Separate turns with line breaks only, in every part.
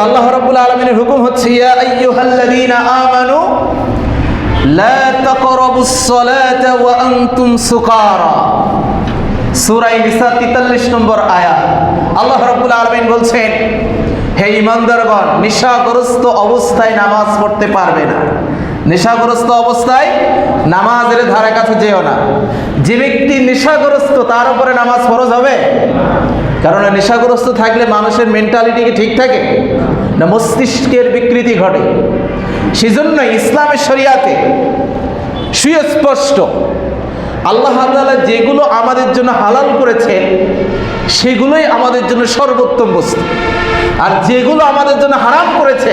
আল্লাহ রাব্বুল আলামিনের হুকুম হচ্ছে, ইয়া আইয়ুহাল্লাযীনা আমানু লা তাকরাবুস সালাতা ওয়া আনতুম সুকারা। সূরা নিসা 43 নম্বর আয়াত। আল্লাহ রাব্বুল আলামিন বলছেন, হে ঈমানদারগণ, নেশাগ্রস্ত অবস্থায় নামাজ পড়তে পারবে না। নেশাগ্রস্ত অবস্থায় নামাজের ধারে কাছে যেও না। যে ব্যক্তি নেশাগ্রস্ত, তার উপরে নামাজ ফরজ হবে? কারণ নেশাগ্রস্ত থাকলে মানুষের মেন্টালিটি কি ঠিক থাকে? না মস্তিষ্কের বিকৃতি ঘটে। সেজন্য ইসলামের শরিয়াতে সুস্পষ্ট আল্লাহ তাআলা যেগুলো আমাদের জন্য হালাল করেছেন, সেগুলোই আমাদের জন্য সর্বোত্তম বস্তু। আর যেগুলো আমাদের জন্য হারাম করেছে,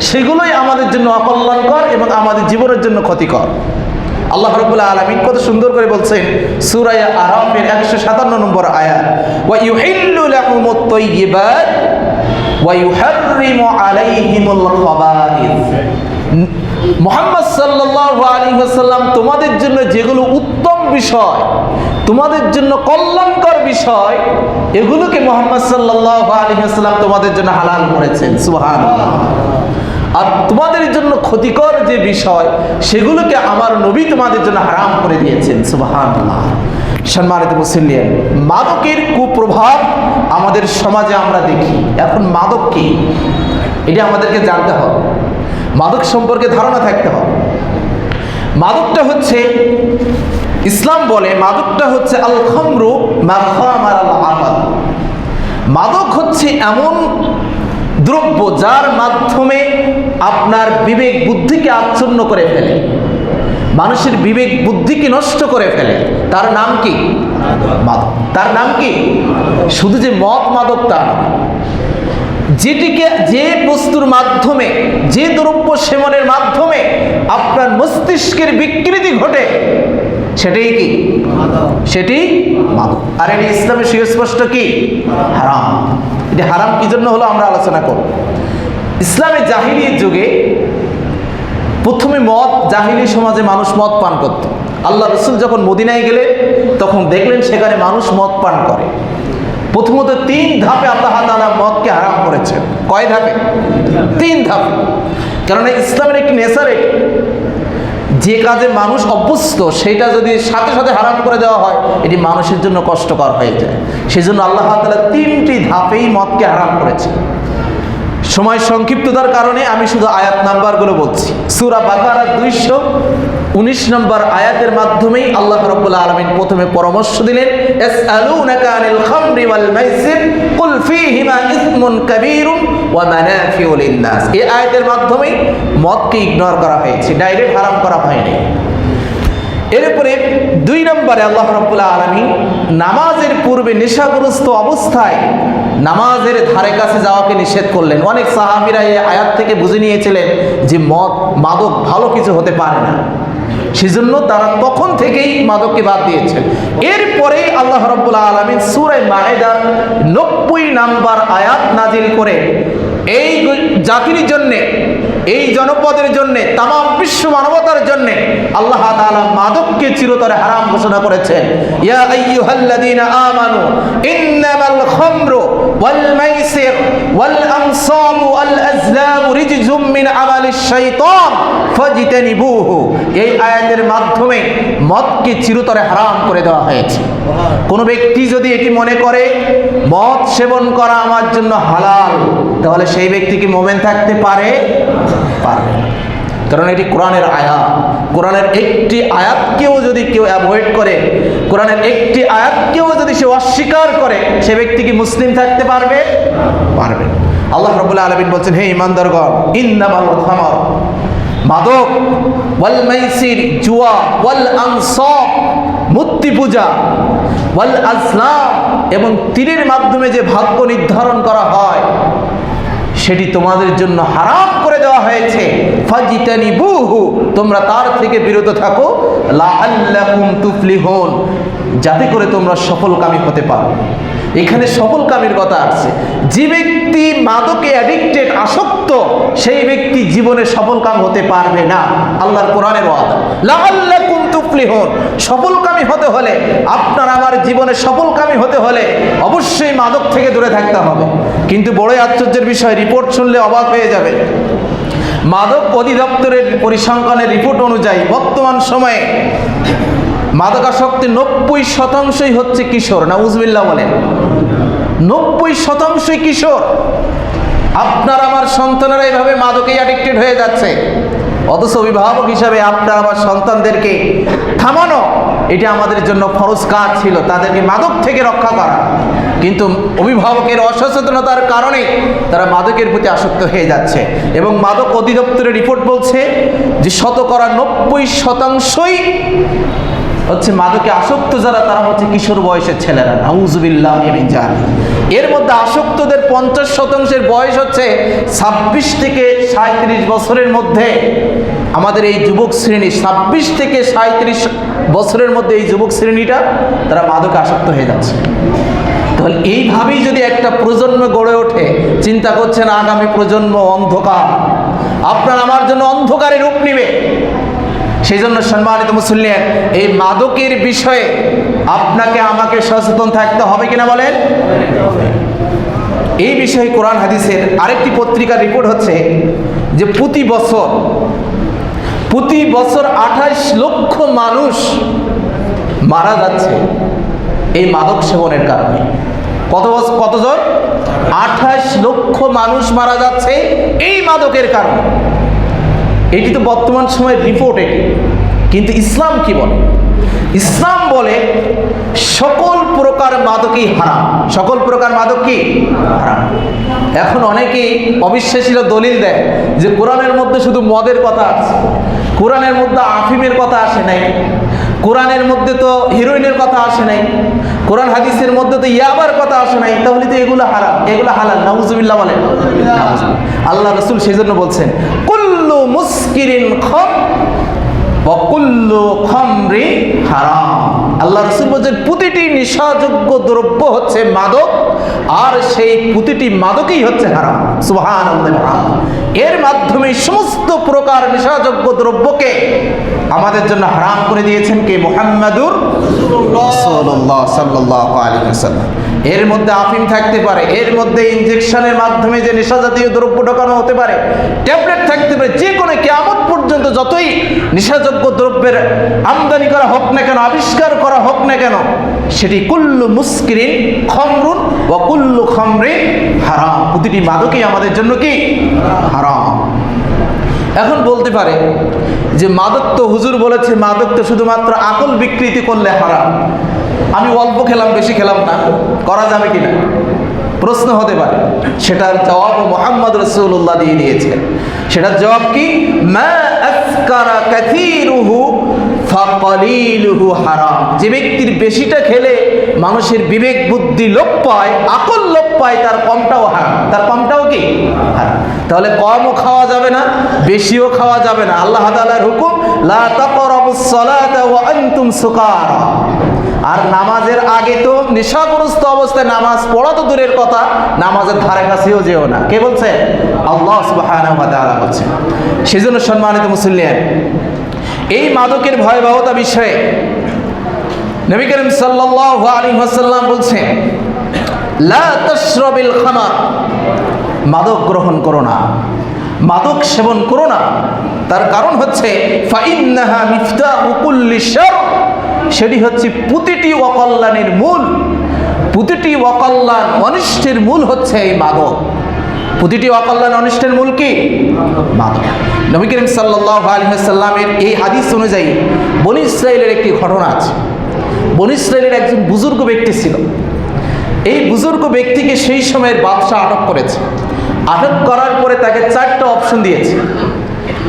সেগুলোই আমাদের জন্য অকল্যাণকর এবং আমাদের জীবনের জন্য ক্ষতিকর। আল্লাহ রবুল্লা আলমিন কত সুন্দর করে বলছেন সুরায় আরাফের একশো সাতান্ন নম্বর আয়াত মোহাম্মদ সাল্লাল্লাহু আলাইহি ওয়াসাল্লাম তোমাদের জন্য যেগুলো উত্তম বিষয়, তোমাদের জন্য কল্যাণকর বিষয়, এগুলোকে মোহাম্মদ সাল্লাল্লাহু আলাইহি ওয়াসাল্লাম তোমাদের জন্য হালাল করেছেন। সুবহানাল্লাহ। আর তোমাদের জন্য ক্ষতিকর যে বিষয়, সেগুলোকে আমার নবী তোমাদের জন্য হারাম করে দিয়েছেন। সুবহানাল্লাহ। সম্মানিত মুসলিম মাদকের কুপ্রভাব আমাদের সমাজে আমরা দেখি। এখন মাদক কি? এটা আমাদেরকে জানতে হবে। মাদক সম্পর্কে ধারণা থাকতে হবে। মাদকটা হচ্ছে, ইসলাম বলে মাদকটা হচ্ছে আল খমরু মাদক হচ্ছে এমন দ্রব্য যার মাধ্যমে আপনার বিবেক বুদ্ধিকে আচ্ছন্ন করে ফেলে মানুষের বিবেক বুদ্ধিকে নষ্ট করে ফেলে তার নাম কি? মাদক। তার নাম কি? শুধু যে মদ মাদক তা নয় যেটিকে যে বস্তুর মাধ্যমে যে দ্রব্য সেবনের মাধ্যমে আপনার মস্তিষ্কের বিকৃতি ঘটে সেটাই কি? সেটি মাদক। আর এটি ইসলামের সুস্পষ্ট কি? হারাম। এটি হারাম কি জন্য হলো আমরা আলোচনা করব। ইসলামের জাহিলির যুগে প্রথমে মদ, জাহিলি সমাজে মানুষ মদ পান করত। আল্লাহ রসুল যখন মদিনায় গেলে তখন দেখলেন সেখানে মানুষ মদ পান করে। প্রথমত তিন ধাপে আল্লাহ তাআলা মদকে হারাম করেছেন। কয় ধাপে? তিন ধাপে। কেননা ইসলামের একটি নেশার যে কাজে মানুষ অভ্যস্ত, সেটা যদি সাথে সাথে হারাম করে দেওয়া হয়, এটি মানুষের জন্য কষ্টকর হয়ে যায়। সেজন্য আল্লাহ তালা তিনটি ধাপেই মদকে হারাম করেছে সময় সংক্ষিপ্ততার কারণে আমি শুধু আয়াত নাম্বারগুলো বলছি। সুরা বাকারা দুইশো উনিশ নম্বর আয়াতের মাধ্যমেই আল্লাহ রব্বুল আলমিন প্রথমে পরামর্শ দিলেন এই আয়াতের মাধ্যমেই মদকে ইগনোর করা হয়েছে ডাইরেক্ট হারাম করা হয়নি। এরপরে দুই নম্বরে আল্লাহ রব্বুল্লাহ আলমী নামাজের পূর্বে নেশাগ্রস্ত অবস্থায় নামাজের ধারে কাছে যাওয়াকে নিষেধ করলেন। অনেক সাহাবিরা এই আয়াত থেকে বুঝে নিয়েছিলেন যে মদ, মাদক ভালো কিছু হতে পারে না। সেজন্য তারা তখন থেকেই মাদককে বাদ দিয়েছেন। এরপরেই আল্লাহ রব্বুল্লাহ আলমিন সুরাই মাহেদার নব্বই নাম্বার আয়াত নাজিল করে এই জাতির জন্যে, এই জনপদের জন্য তাম বিশ্ব মানবতার জন্য আল্লাহ তাআলা মাদককে চিরতরে হারাম ঘোষণা করেছেন। ইয়া আইয়ুহাল্লাযীনা আমানু, ইন্নামাল খামরু ওয়াল মাইসির ওয়াল আনসাবু ওয়াল আজলামু রিজজুম মিন আমালিশ শাইতান ফাজতানিবুহু। এই আয়াতের মাধ্যমে মদকে চিরতরে হারাম করে দেওয়া হয়েছে। কোনো ব্যক্তি যদি এটি মনে করে, মদ সেবন করা আমার জন্য হালাল তাহলে সেই ব্যক্তি কি মোমেন থাকতে পারে? পারবে। কারণ এটি কোরআনের আয়াত। কোরআনের একটি আয়াতকেও যদি কেউ অ্যাভয়েড করে, কোরআনের একটি আয়াতকেও যদি সে অস্বীকার করে, সে ব্যক্তি কি মুসলিম থাকতে পারবে? পারবে আল্লাহ রবুল্লাহ আলমিন বলছেন, হে ইমানদারগণ ইন্নামাল খামার, মাদক, ওয়াল মাইসির, জুয়া, ওয়াল আনসাব মূর্তি পূজা, ওয়াল আজলাম এবং তীরের মাধ্যমে যে ভাগ্য নির্ধারণ করা হয় সেটি তোমাদের জন্য হারাম করে দেওয়া হয়েছে। তোমরা তার থেকে বিরত থাকো। লাআল্লাকুম তুফলিহুন, যাতে করে তোমরা সফলকামী হতে পারো। এখানে সফলকামীর কথা আছে যে ব্যক্তি মাদকে অ্যাডিক্টেড আসক্ত, সেই ব্যক্তি জীবনে সফলকাম হতে পারবে না। আল্লাহর কোরআনের ওয়াদা। লাআল্লাকুম তুফলিহুন সফলকামী হতে হলে, আপনার আমার জীবনে সফলকামী হতে হলে অবশ্যই মাদক থেকে দূরে থাকতে হবে। কিন্তু বড়ই আশ্চর্যের বিষয়, রিপোর্ট শুনলে অবাক হয়ে যাবে। মাদক অধিদপ্তরের পরিসংখ্যানের রিপোর্ট অনুযায়ী বর্তমান সময়ে মাদকাসক্তি নব্বই শতাংশই হচ্ছে কিশোর। না উজবিল্লা বলেন। নব্বই শতাংশই কিশোর। আপনার আমার সন্তানেরা এইভাবে মাদকেই অ্যাডিক্টেড হয়ে যাচ্ছে। অথচ অভিভাবক হিসাবে আপনার আমার সন্তানদেরকে থামানো, এটা আমাদের জন্য ফরজ কাজ ছিল। তাদেরকে মাদক থেকে রক্ষা করা। কিন্তু অভিভাবকের অসচেতনতার কারণে তারা মাদকের প্রতি আসক্ত হয়ে যাচ্ছে। এবং মাদক অধিদপ্তরের রিপোর্ট বলছে যে শতকরা নব্বই শতাংশই হচ্ছে মাদকে আসক্ত যারা, তারা হচ্ছে কিশোর বয়সের ছেলেরা। নাউজুবিল্লাহ এর মধ্যে আসক্তদের পঞ্চাশ শতাংশের বয়স হচ্ছে ছাব্বিশ থেকে সাঁত্রিশ বছরের মধ্যে। আমাদের এই যুবক শ্রেণি, ছাব্বিশ থেকে সাঁত্রিশ বছরের মধ্যে এই যুবক শ্রেণীটা, তারা মাদকে আসক্ত হয়ে যাচ্ছে। তাহলে এইভাবেই যদি একটা প্রজন্ম গড়ে ওঠে, চিন্তা করছেন আগামী প্রজন্ম অন্ধকার। আপনার আমার জন্য অন্ধকারে রূপ নিবে। সেই জন্য সম্মানিত মুসল্লিয়ান এই মাদকের বিষয়ে আপনাকে আমাকে সচেতন থাকতে হবে কিনা বলেন? এই বিষয়ে কোরআন হাদিসের আরেকটি পত্রিকার রিপোর্ট হচ্ছে যে প্রতি বছর প্রতি বছর আঠাশ লক্ষ মানুষ মারা যাচ্ছে এই মাদক সেবনের কারণে। কত কতজন? আঠাশ লক্ষ মানুষ মারা যাচ্ছে এই মাদকের কারণে। এটি তো বর্তমান সময়ের রিপোর্ট এটি। কিন্তু ইসলাম কি বলে? ইসলাম বলে সকল প্রকার মাদকই হারাম। সকল প্রকার মাদক কি? হারাম। এখন অনেকেই অবিশ্বাসীরা দলিল দেয় যে কোরআনের মধ্যে শুধু মদের কথা আছে, কোরআনের মধ্যে আফিমের কথা আসে নাই, কোরআনের মধ্যে তো হিরোইনের কথা আসে নাই, কোরআন হাদিসের মধ্যে তো ইয়াবার কথা আসে নাই, তাহলে তো এগুলো হারাম। এগুলো হালাল, নাউজুবিল্লাহ বলেন আল্লাহ রসুল সেই জন্য বলছেন মুস্কিরিন খম বকুল্লু খমরি হারাম। আল্লাহ রসুল বলছেন, প্রতিটি নেশাযোগ্য দ্রব্য হচ্ছে মাদক, আর সেই প্রতিটি মাদকই হচ্ছে হারাম। সুহান এর মাধ্যমে সমস্ত প্রকার নেশাযোগ্য দ্রব্যকে আমাদের জন্য হারাম করে দিয়েছেন কে? মোহাম্মদুর এর মধ্যে আফিম থাকতে পারে, এর মধ্যে ইনজেকশনের মাধ্যমে যে নেশা জাতীয় দ্রব্য ঢোকানো হতে পারে, ট্যাবলেট থাকতে পারে যে কোনো কেয়ামত পর্যন্ত যতই নেশাযোগ্য দ্রব্যের আমদানি করা হোক না কেন, আবিষ্কার করা হোক না কেন, সেটি কুল্লু মুস্কিরিন খমরুন ও কুল্লু খমরিন হারাম। প্রতিটি মাদকই আমাদের জন্য কি? হারাম। এখন বলতে পারে যে মাদক তো হুজুর বলেছে, মাদক তো শুধুমাত্র আকল বিকৃতি করলে হারাম। আমি অল্প খেলাম, বেশি খেলাম না। করা যাবে কি না প্রশ্ন হতে পারে। সেটার জবাব মোহাম্মদ রসুল্লাহ দিয়ে দিয়েছেন সেটার জবাব কি? মা যে ব্যক্তির বেশিটা খেলে মানুষের বিবেক, বুদ্ধি লোপ পায়, আকল লোপ পায়, তার কমটাও হারাম। তার কমটাও কি? তাহলে কমও খাওয়া যাবে না, বেশিও খাওয়া যাবে না। আল্লাহ হুকুম, লা তাকরাবুস সুকারা। আর নামাজের আগে তো নেশাগ্রস্ত অবস্থায় নামাজ পড়া তো দূরের কথা, নামাজের ধারে কাছেও যেও না। কে বলছে? আল্লাহ তাআলা বলছে। সেজন্য সম্মানিত মুসলিম এই মাদকের ভয়াবহতা বিষয়ে নবী করিম সাল্লাল্লাহু আলাইহি ওয়াসাল্লাম বলছেন, লা তাশরাবিল খামার মাদক গ্রহণ করো না। মাদক সেবন করো না। তার কারণ হচ্ছে ফাইন্নাহা মিফতাহু কুল্লি শার সেটি হচ্ছে প্রতিটি অকল্যাণের মূল, প্রতিটি অকল্যাণ অনিষ্টের মূল হচ্ছে এই মাদক। প্রতিটি অকল্যাণ অনিষ্টের মূল কি? মাদক। নবী করিম সাল্লাল্লাহু আলাইহি সাল্লামের এই হাদিস অনুযায়ী বনি ইসরায়েলের একটি ঘটনা আছে। বনি ইসরায়েলের একজন বুজুর্গ ব্যক্তি ছিল। এই বুজুর্গ ব্যক্তিকে সেই সময়ের বাদশাহ আটক করেছে। আটক করার পরে তাকে চারটা অপশন দিয়েছে।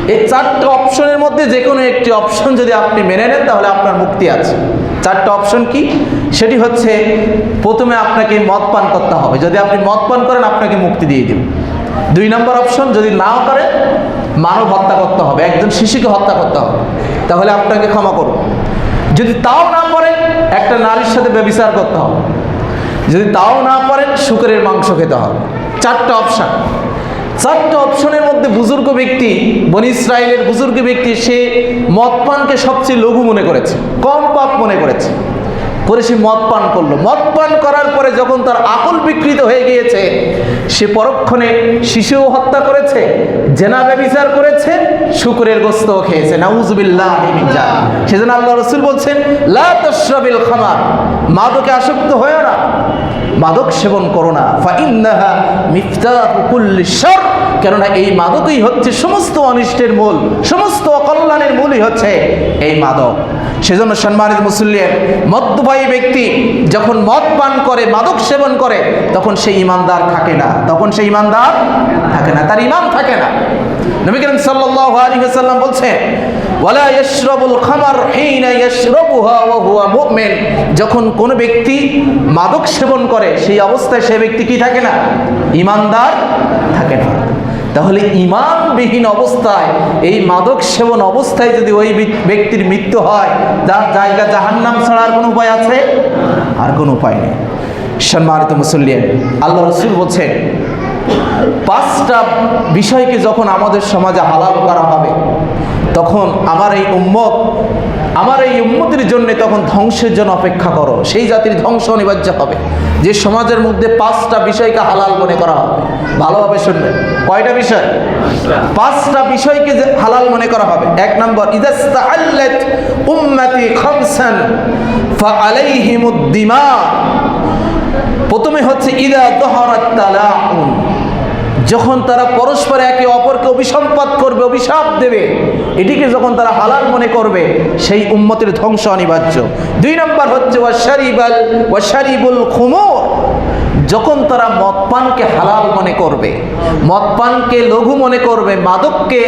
এই চারটা অপশনের মধ্যে যে কোনো একটি অপশন যদি আপনি মেনে নেন, তাহলে আপনার মুক্তি আছে। চারটা অপশন কি? সেটি হচ্ছে, প্রথমে আপনাকে মদ পান করতে হবে। যদি আপনি মদ পান করেন, আপনাকে মুক্তি দিয়ে দেব। দুই নম্বর অপশন, যদি নাও করেন, মানব হত্যা করতে হবে। একজন শিশুকে হত্যা করতে হবে। তাহলে আপনাকে ক্ষমা করুন। যদি তাও না পারেন একটা নারীর সাথে ব্যবিচার করতে হবে। যদি তাও না পারেন শুকরের মাংস খেতে হবে। চারটা অপশান। চারটা অপশনের মধ্যে বুজুর্গ ব্যক্তি, বনি ইসরায়েলের বুজুর্গ ব্যক্তি, সে মদ পানকে সবচেয়ে লঘু মনে করেছে, কম পাপ মনে করেছে। করে সে মদ পান করল। মদ পান করার পরে যখন তার আকল বিকৃত হয়ে গিয়েছে, সে পরক্ষণে শিশুও হত্যা করেছে, জেনা ব্যবিচার করেছে, শুকুরের গোস্তও খেয়েছে। নাউজুবিল্লাহ সেজন্য আল্লাহ রসুল বলছেন, লা তশরাবিল খামার। মাদকে আসক্ত হয় না। মাদক সেবন করো না। কেননা এই মাদকই হচ্ছে সমস্ত অনিষ্টের মূল, সমস্ত অকল্যাণের মূলই হচ্ছে এই মাদক। সেজন্য সম্মানিত মুসল্লিয়ের মদ্যপায়ী ব্যক্তি যখন মদ পান করে, মাদক সেবন করে, তখন সে ইমানদার থাকে না। তখন সে ইমানদার থাকে না। তার ইমান থাকে না। নবী করিম সাল্লাল্লাহু আলাইহি ওয়াসাল্লাম বলছেন ওয়ালা ইয়াশরাবুল খামার হিনা ইয়াশরাবুহা ওয়া হুয়া মুমিন। যখন কোন ব্যক্তি মাদক সেবন করে, সেই অবস্থায় সে ব্যক্তি কি থাকে না? ইমানদার থাকে না। তাহলে ইমানবিহীন অবস্থায়, এই মাদক সেবন অবস্থায় যদি ওই ব্যক্তির মৃত্যু হয়, তার জায়গা জাহান্নাম ছাড়া আর কোনো উপায় আছে? আর কোনো উপায় নেই। সম্মানিত মুসল্লিয়ান আল্লাহ রসুল বলছেন, পাঁচটা বিষয়কে যখন আমাদের সমাজে হালাল করা হবে তখন আমার এই উম্মত, আমার এই উম্মতের জন্য তখন ধ্বংসের জন্য অপেক্ষা করো। সেই জাতির ধ্বংস অনিবার্য হবে। যে সমাজের মধ্যে পাঁচটা বিষয়কে হালাল মনে করা হবে। ভালোভাবে শুনবেন কয়টা বিষয়? পাঁচটা বিষয়কে হালাল মনে করা হবে। এক নম্বর প্রথমে হচ্ছে, ইদা দহরাত তালাউন। যখন তারা পরস্পর একে অপরকে অভিসম্পাদ করবে, অভিশাপ দেবে, এটিকে যখন তারা হালাল মনে করবে, সেই উম্মতের ধ্বংস অনিবার্য। দুই নম্বর হচ্ছে ওয়াশারিবাল ওয়াশারিবুল খুমুর। যখন তারা মদপানকে হালাল মনে করবে মদপানকে লঘু মনে করবে, মাদককে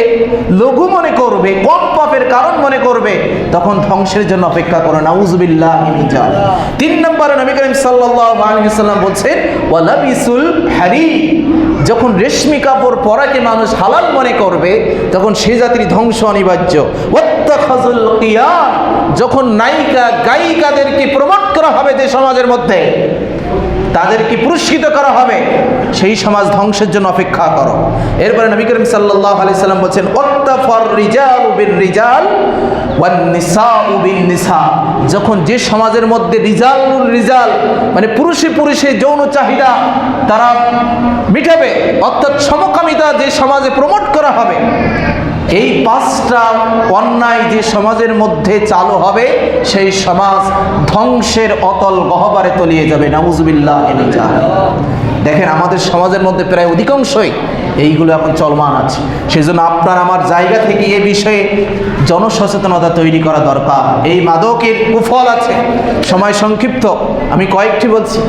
লঘু মনে করবে, কম পাপের কারণ মনে করবে, তখন ধ্বংসের জন্য অপেক্ষা করে, নাউজুবিল্লাহ তিন নম্বরে নবী করিম সাল্লাম বলছেন, ওয়ালাবিসুল হারি যখন রেশমি কাপড় পরাকে মানুষ হালাল মনে করবে, তখন সে জাতির ধ্বংস অনিবার্য। যখন নায়িকা, গায়িকাদেরকে প্রমোট করা হবে যে সমাজের মধ্যে তাদেরকে পুরস্কৃত করা হবে, সেই সমাজ ধ্বংসের জন্য অপেক্ষা করো। এরপরে নবী করিম সাল্লাল্লাহু আলাইহি সাল্লাম বলছেন ওয়াত্তাফার রিজাল বিল রিজাল ওয়ান নিসাউ বিন নিসা। যখন যে সমাজের মধ্যে রিজালুল রিজাল মানে পুরুষে পুরুষে যৌন চাহিদা তারা মিটাবে, অর্থাৎ সমকামিতা যে সমাজে প্রমোট করা হবে এই পাঁচটা অন্যায় যে সমাজের মধ্যে চালু হবে, সেই সমাজ ধ্বংসের অতল গহবারে তলিয়ে যাবে। নাউজুবিল্লাহ দেখেন, আমাদের সমাজের মধ্যে প্রায় অধিকাংশই এইগুলো এখন চলমান আছে। সেই জন্য আপনার আমার জায়গা থেকে এ বিষয়ে জনসচেতনতা তৈরি করা দরকার। এই মাদকের কুফল আছে। সময় সংক্ষিপ্ত। আমি কয়েকটি বলছি।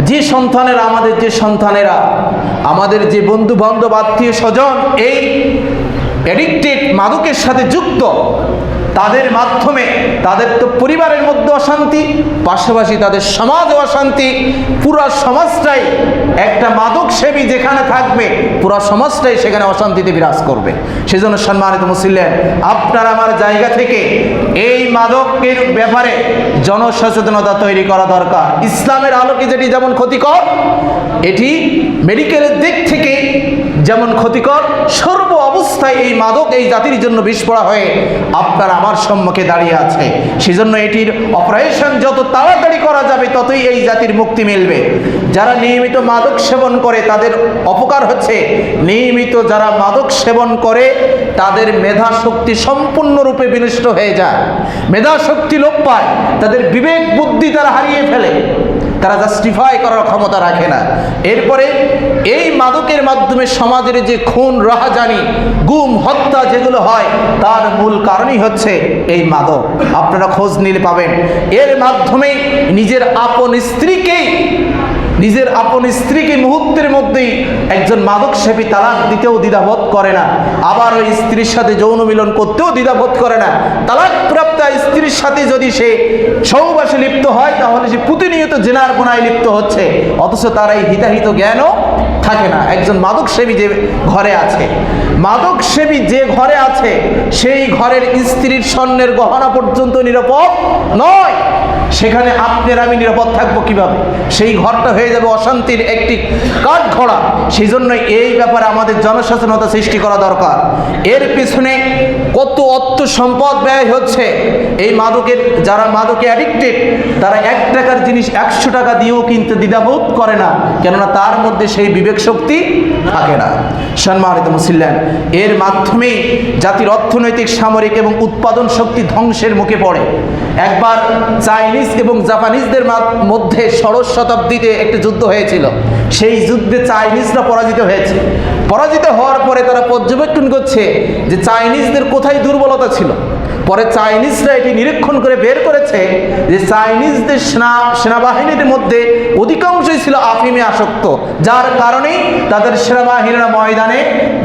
যে সন্তানেরা, আমাদের যে সন্তানেরা, আমাদের যে বন্ধু বান্ধব আত্মীয় স্বজন এই অ্যাডিক্টেড মাদকের সাথে যুক্ত, তাদের মাধ্যমে তাদের তো পরিবারের মধ্যে অশান্তি, পাশাপাশি তাদের সমাজে অশান্তি। পুরা সমাজটাই একটা মাদক সেবী যেখানে থাকবে, পুরা সমাজটাই সেখানে অশান্তিতে বিরাজ করবে। সেজন্য সম্মানিত মুসলিম আপনার আমার জায়গা থেকে এই মাদকের ব্যাপারে জনসচেতনতা তৈরি করা দরকার। ইসলামের আলোকে যেটি যেমন ক্ষতিকর, এটি মেডিকেলের দিক থেকে যেমন ক্ষতিকর, সর্ব অবস্থায় এই মাদক এই জাতির জন্য বিস্ফোরা হয়ে আপনার আমার সম্মুখে দাঁড়িয়ে আছে। সেজন্য এটির অপারেশন যত তাড়াতাড়ি করা যাবে, ততই এই জাতির মুক্তি মিলবে। যারা নিয়মিত মাদক সেবন করে, তাদের অপকার হচ্ছে। নিয়মিত যারা মাদক সেবন করে, তাদের মেধা শক্তি সম্পূর্ণরূপে বিনষ্ট হয়ে যায়। মেধা শক্তি লোপ পায়, তাদের বিবেক বুদ্ধি তারা হারিয়ে ফেলে। তারা জাস্টিফাই করার ক্ষমতা রাখে না। এরপরে এই মাদকের মাধ্যমে সমাজের যে খুন, রাহাজানি, গুম, হত্যা যেগুলো হয়, তার মূল কারণই হচ্ছে এই মাদক। আপনারা খোঁজ নিলে পাবেন। এর মাধ্যমে নিজের আপন স্ত্রীকেই নিজের আপন স্ত্রীকে মুহূর্তের মধ্যেই একজন মাদক সেবী তালাক দিতেও দ্বিধাবোধ করে না। আবার ওই স্ত্রীর সাথে যৌন মিলন করতেও দ্বিধাবোধ করে না। তালাক প্রাপ্ত স্ত্রীর সাথে যদি সে সৌবাসে লিপ্ত হয়, তাহলে সে প্রতিনিয়ত জেনার গোনায় লিপ্ত হচ্ছে। অথচ তার এই হিতাহিত জ্ঞানও থাকে না। একজন মাদক সেবী যে ঘরে আছে মাদক সেবী যে ঘরে আছে, সেই ঘরের স্ত্রীর স্বর্ণের গহনা পর্যন্ত নিরাপদ নয়। সেখানে আপনার আমি নিরাপদ থাকব কীভাবে? সেই ঘরটা হয়ে যাবে অশান্তির একটি কাঠ ঘোড়া সেই জন্য এই ব্যাপারে আমাদের জনসচেতনতা সৃষ্টি করা দরকার। এর পিছনে কত অর্থ সম্পদ ব্যয় হচ্ছে? এই মাদকের, যারা মাদকে অ্যাডিক্টেড তারা এক টাকার জিনিস একশো টাকা দিয়েও কিনতে দ্বিধাবোধ করে না। কেননা তার মধ্যে সেই বিবেক শক্তি থাকে না। সম্মানিত মুসিল্লান, এর মাধ্যমেই জাতির অর্থনৈতিক, সামরিক এবং উৎপাদন শক্তি ধ্বংসের মুখে পড়ে। একবার চাইনিজ এবং জাপানিজদের মধ্যে ষোড়শ শতাব্দীতে একটি যুদ্ধ হয়েছিল। সেই যুদ্ধে চাইনিজরা পরাজিত হয়েছে। পরাজিত হওয়ার পরে তারা পর্যবেক্ষণ করছে যে চাইনিজদের কোথায় দুর্বলতা ছিল। পরে চাইনিজরা এটি নিরীক্ষণ করে বের করেছে যে চাইনিজদের সেনা সেনাবাহিনীর মধ্যে অধিকাংশই ছিল আফিমে আসক্ত। যার কারণেই তাদের সেনাবাহিনীরা ময়দানে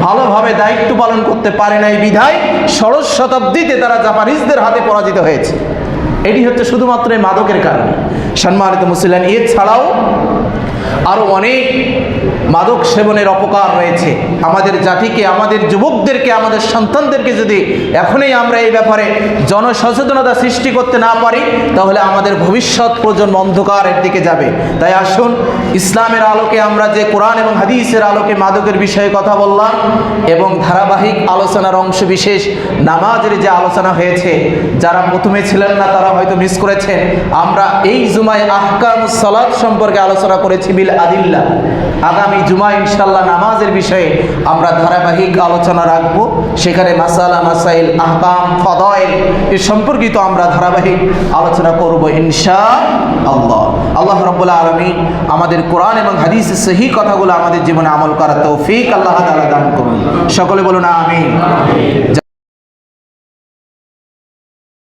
ভালোভাবে দায়িত্ব পালন করতে পারে নাই বিধায় ষোড়শ শতাব্দীতে তারা জাপানিজদের হাতে পরাজিত হয়েছে। এটি হচ্ছে শুধুমাত্র মাদকের কারণে। সম্মানিত মুসলিম এছাড়াও আরও অনেক মাদক সেবনের অপকার রয়েছে। আমাদের জাতিকে, আমাদের যুবকদেরকে, আমাদের সন্তানদেরকে যদি এখনই আমরা এই ব্যাপারে জনসচেতনতা সৃষ্টি করতে না পারি, তাহলে আমাদের ভবিষ্যৎ প্রজন্ম অন্ধকারের দিকে যাবে। তাই আসুন, ইসলামের আলোকে আমরা যে কোরআন এবং হাদিসের আলোকে মাদকের বিষয়ে কথা বললাম এবং ধারাবাহিক আলোচনার অংশ বিশেষ নামাজের যে আলোচনা হয়েছে, যারা প্রথমে ছিলেন না, তারা হয়তো মিস করেছেন। আমরা এই জুমায় আহকাম সালাদ সম্পর্কে আলোচনা করেছি বিল আদিল্লা। আগামী জুমা ইনশাল্লাহ নামাজের বিষয়ে আমরা ধারাবাহিক আলোচনা রাখব। সেখানে মাসালা, মাসাইল, আহকাম, ফদাইল এ সম্পর্কিত আমরা ধারাবাহিক আলোচনা করব ইনশা আল্লাহ আল্লাহ রব্বুল্লাহ আলমী আমাদের কোরআন এবং হাদিসের সহি কথাগুলো আমাদের জীবনে আমল করার তৌফিক আল্লাহ তাআলা দান করুন। সকলে বলুন, আমিন।